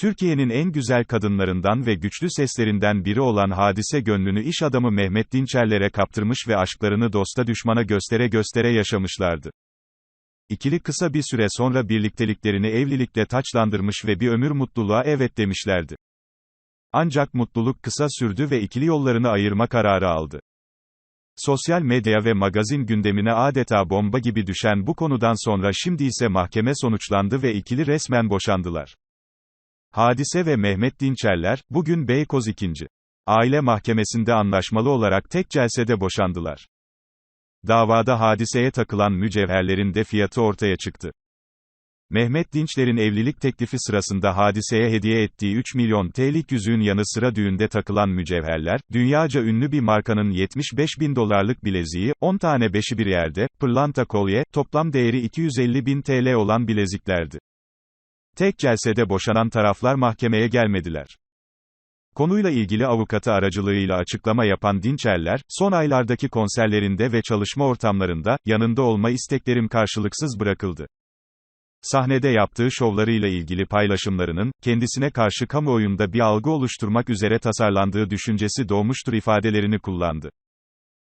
Türkiye'nin en güzel kadınlarından ve güçlü seslerinden biri olan Hadise gönlünü iş adamı Mehmet Dinçerlere kaptırmış ve aşklarını dosta düşmana göstere göstere yaşamışlardı. İkili kısa bir süre sonra birlikteliklerini evlilikle taçlandırmış ve bir ömür mutluluğa evet demişlerdi. Ancak mutluluk kısa sürdü ve ikili yollarını ayırma kararı aldı. Sosyal medya ve magazin gündemine adeta bomba gibi düşen bu konudan sonra şimdi ise mahkeme sonuçlandı ve ikili resmen boşandılar. Hadise ve Mehmet Dinçerler, bugün Beykoz 2. Aile Mahkemesi'nde anlaşmalı olarak tek celsede boşandılar. Davada hadiseye takılan mücevherlerin de fiyatı ortaya çıktı. Mehmet Dinçler'in evlilik teklifi sırasında hadiseye hediye ettiği 3 milyon TL'lik yüzüğün yanı sıra düğünde takılan mücevherler, dünyaca ünlü bir markanın 75 bin dolarlık bileziği, 10 tane beşi bir yerde, pırlanta kolye, toplam değeri 250 bin TL olan bileziklerdi. Tek celsede boşanan taraflar mahkemeye gelmediler. Konuyla ilgili avukatı aracılığıyla açıklama yapan Dinçerler, son aylardaki konserlerinde ve çalışma ortamlarında, yanında olma isteklerim karşılıksız bırakıldı. Sahnede yaptığı şovlarıyla ilgili paylaşımlarının, kendisine karşı kamuoyunda bir algı oluşturmak üzere tasarlandığı düşüncesi doğmuştur ifadelerini kullandı.